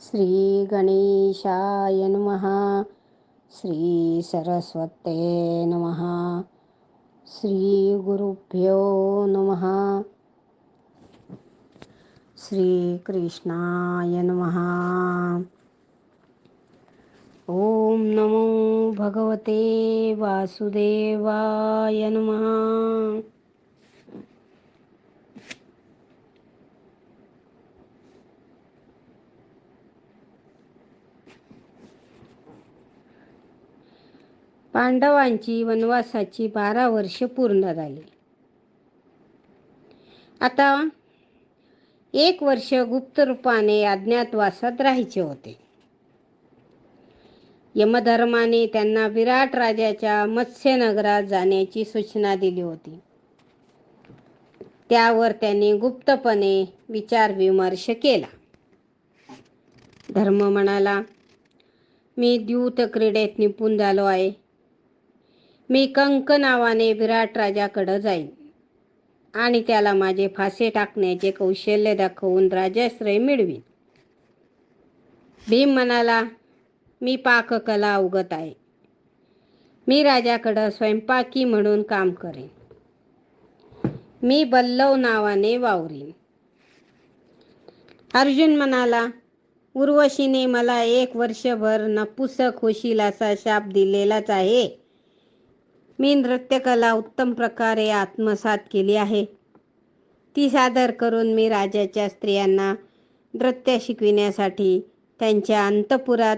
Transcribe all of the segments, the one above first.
श्रीगणेशाय नमः। श्रीसरस्वते नमः। श्रीगुरुभ्यो नमः। श्रीकृष्णाय नमः। ॐ नमो भगवते वासुदेवाय नमः पांडवांची वनवासाची बारा वर्ष पूर्ण झाली. आता एक वर्ष गुप्त रूपाने अज्ञातवासात राहायचे होते. यमधर्माने त्यांना विराट राजाच्या मत्स्यनगरात जाण्याची सूचना दिली होती. त्यावर त्यांनी गुप्तपणे विचारविमर्श केला. धर्म म्हणाला मी द्यूत क्रीडेत निपुण झालो आहे. मी कंक नावाने विराट राजाकडं जाईन. आणि त्याला माझे फासे टाकण्याचे कौशल्य दाखवून राजाश्रय मिळवीन. भीम म्हणाला मी पाककला अवगत आहे. मी राजाकडं स्वयंपाकी म्हणून काम करेन. मी बल्लव नावाने वावरीन. अर्जुन म्हणाला उर्वशीने मला एक वर्षभर नपुसक होशील असा शाप दिलेलाच आहे. मी नृत्यकला उत्तम प्रकारे आत्मसात केली आहे. ती सादर करून मी राजाच्या स्त्रियांना नृत्य शिकविण्यासाठी त्यांच्या अंतपुरात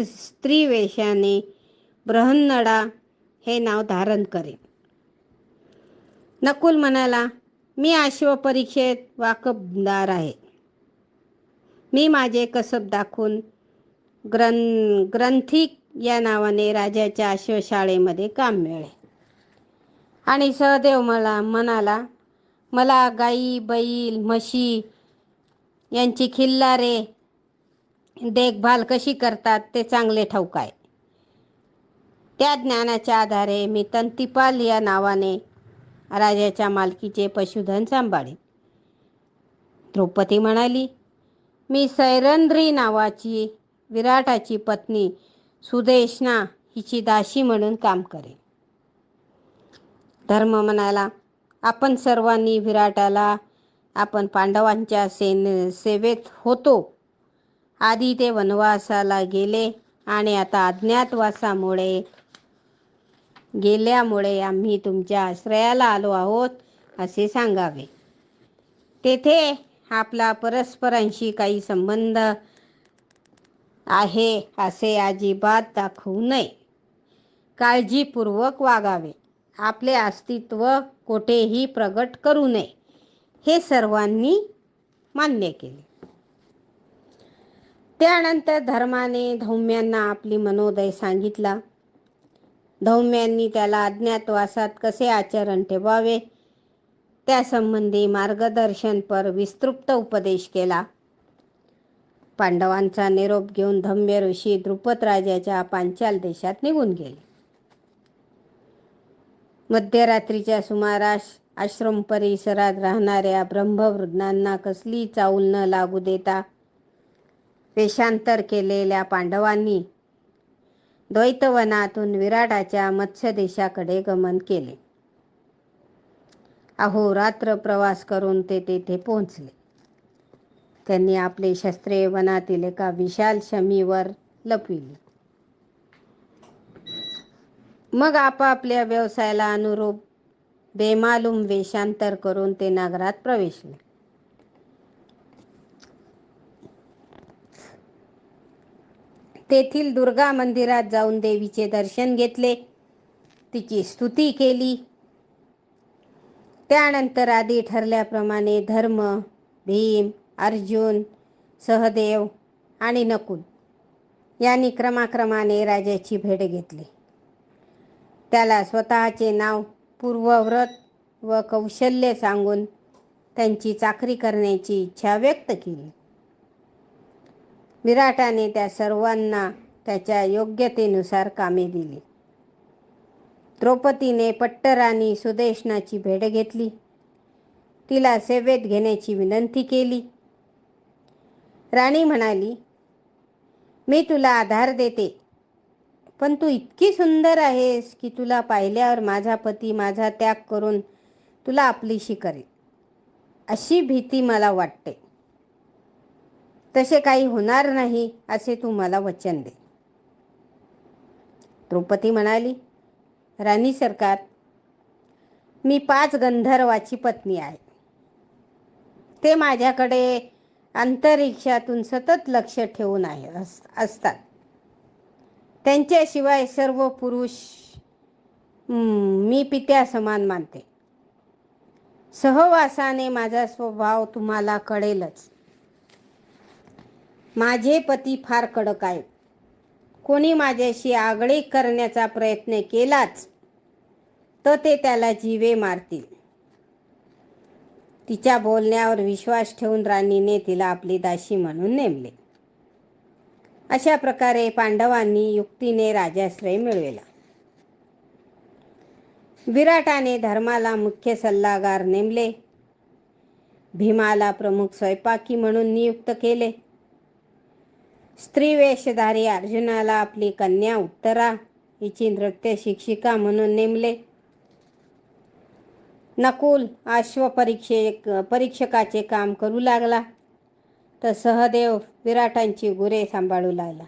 स्त्री वेशाने ब्रहन्नडा हे नाव धारण करेन. नकुल म्हणाला मी अश्वपरीक्षेत वाकबदार आहे. मी माझे कसब दाखवून ग्रं ग्रंथिक या नावाने राजाच्या अश्वशाळेमध्ये काम मिळेल. आणि सहदेव मला म्हणाला मला गाई बैल म्हशी यांची खिल्लारे देखभाल कशी करतात ते चांगले ठाऊक आहे. त्या ज्ञानाच्या आधारे मी तंतिपाल या नावाने राजाच्या मालकीचे पशुधन सांभाळे द्रौपदी म्हणाली मी सैरंद्री नावाची विराटाची पत्नी सुदेशना हिची दाशी म्हणून काम करे धर्म म्हणाला आपण सर्वांनी विराटाला आपण पांडवांच्या सेन सेवेत होतो. आधी ते वनवासाला गेले आणि आता अज्ञातवासामुळे गेल्यामुळे आम्ही तुमच्या आश्रयाला आलो आहोत असे सांगावे. तेथे आपला परस्परांशी काही संबंध आहे असे अजिबात दाखवू नये. काळजीपूर्वक वागावे. आपले अस्तित्व कोठेही प्रगट करू नये हे सर्वांनी मान्य केले. त्यानंतर धर्माने धौम्यांना आपली मनोदय सांगितला. धौम्यांनी त्याला अज्ञातवासात कसे आचरण ठेवावे? त्यासंबंधी मार्गदर्शनपर विस्तृप्त उपदेश केला. पांडवांचा निरोप घेऊन धम्य ऋषी द्रुपद राजाच्या पांचाल देशात निघून गेले. मध्यरात्रीच्या सुमारास आश्रम परिसरात राहणाऱ्या ब्रह्मवृद्धांना कसली चाऊल न लागू देता वेषांतर केलेल्या पांडवांनी द्वैतवनातून विराटाच्या मत्स्य देशाकडे गमन केले. अहो रात्र प्रवास करून ते तेथे पोहोचले. त्यांनी आपले शस्त्रे वनातील एका विशाल शमीवर लपविली. मग आपापल्या व्यवसायाला अनुरूप बेमालूम वेषांतर करून ते नगरात प्रवेशले. तेथील दुर्गा मंदिरात जाऊन देवीचे दर्शन घेतले. तिची स्तुती केली. त्यानंतर आधी ठरल्याप्रमाणे धर्म भीम अर्जुन सहदेव आणि नकुल यांनी क्रमाक्रमाने राजाची भेट घेतली. त्याला स्वतःचे नाव पूर्वव्रत व कौशल्य सांगून त्यांची चाकरी करण्याची इच्छा व्यक्त केली. विराटाने त्या सर्वांना त्याच्या योग्यतेनुसार कामे दिली. द्रौपदीने पट्टराणी सुदेशनाची भेट घेतली. तिला सेवेत घेण्याची विनंती केली. राणी म्हणाली मी तुला आधार देते पण तू इतकी सुंदर आहेस की तुला पाहिल्यावर माझा पती माझा त्याग करून तुला आपलीशी करेल अशी भीती मला वाटते. तसे काही होणार नाही असे तू मला वचन दे. द्रौपदी म्हणाली राणी सरकार मी पाच गंधर्वाची पत्नी आहे. ते माझ्याकडे अंतरिक्षातून सतत लक्ष ठेवून आहे अस असतात. त्यांच्याशिवाय सर्व पुरुष मी पित्या समान मानते. सहवासाने माझा स्वभाव तुम्हाला कळेलच. माझे पती फार कडक आहेत. कोणी माझ्याशी आगळे करण्याचा प्रयत्न केलाच तर ते त्याला जीवे मारतील. तिच्या बोलण्यावर विश्वास ठेवून राणीने तिला आपली दासी म्हणून नेमले. अशा प्रकारे पांडवांनी युक्तीने राजाश्रय मिळविला. विराटाने धर्माला मुख्य सल्लागार नेमले. भीमाला प्रमुख स्वयंपाकी म्हणून नियुक्त केले. स्त्री वेशधारी अर्जुनाला आपली कन्या उत्तरा हिची नृत्य शिक्षिका म्हणून नेमले. नकुल अश्वपरीक्षे परीक्षकाचे काम करू लागला. तर सहदेव विराटांची गुरे सांभाळू लागला.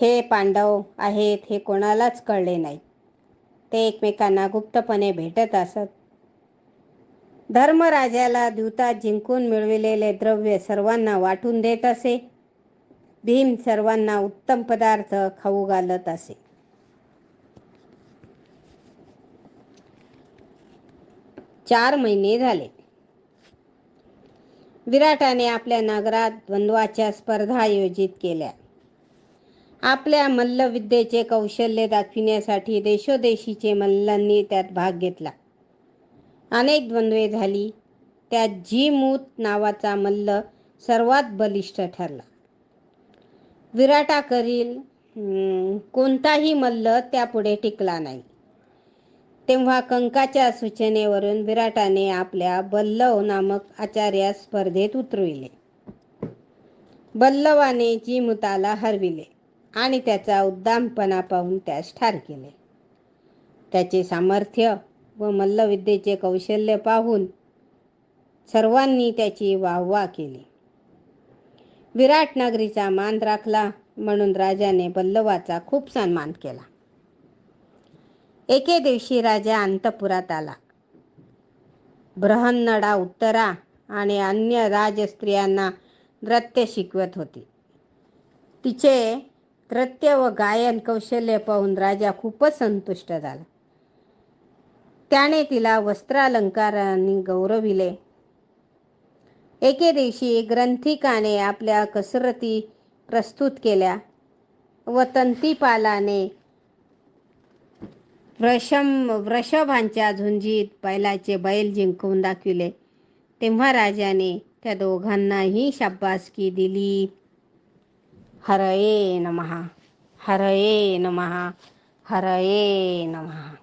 हे पांडव आहेत हे कोणालाच कळले नाही ते एकमेकांना गुप्तपणे भेटत असत. धर्मराजाला द्यूतात जिंकून मिळविलेले द्रव्य सर्वांना वाटून देत असे. भीम सर्वांना उत्तम पदार्थ खाऊ घालत असे. चार महिने झाले. विराटाने आपल्या नगरात द्वंद्वाच्या स्पर्धा आयोजित केल्या. आपल्या मल्लविद्येचे कौशल्य दाखविण्यासाठी देशोदेशीचे मल्लांनी त्यात भाग घेतला. अनेक द्वंद्वे झाली. त्यात जीमूत नावाचा मल्ल सर्वात बलिष्ठ ठरला. विराटाकरील कोणताही मल्ल त्यापुढे टिकला नाही. तेव्हा कंकाच्या सूचनेवरून विराटाने आपल्या बल्लव नामक आचार्या स्पर्धेत उतरविले. बल्लवाने जीमुताला हरविले आणि त्याचा उद्दामपणा पाहून त्यास ठार केले. त्याचे सामर्थ्य व मल्लविद्येचे कौशल्य पाहून सर्वांनी त्याची वाहवा केली. विराट नगरीचा मान राखला म्हणून राजाने बल्लवाचा खूप सन्मान केला. एके दिवशी राजा अंतपुरात आला. ब्रहन्नडा उत्तरा आणि अन्य राजस्त्रियांना नृत्य शिकवत होती. तिचे नृत्य व गायन कौशल्य पाहून राजा खूपच संतुष्ट झाला. त्याने तिला वस्त्रालंकारांनी गौरविले. एके दिवशी ग्रंथिकाने आपल्या कसरती प्रस्तुत केल्या व तंतीपालाने वृषम वृषभांच्या झुंजीत बैलाचे बैल जिंकून दाखविले. तेव्हा राजाने त्या दोघांनाही शाब्बासकी दिली. हरये नमहा हरये नमहा हरये नमहा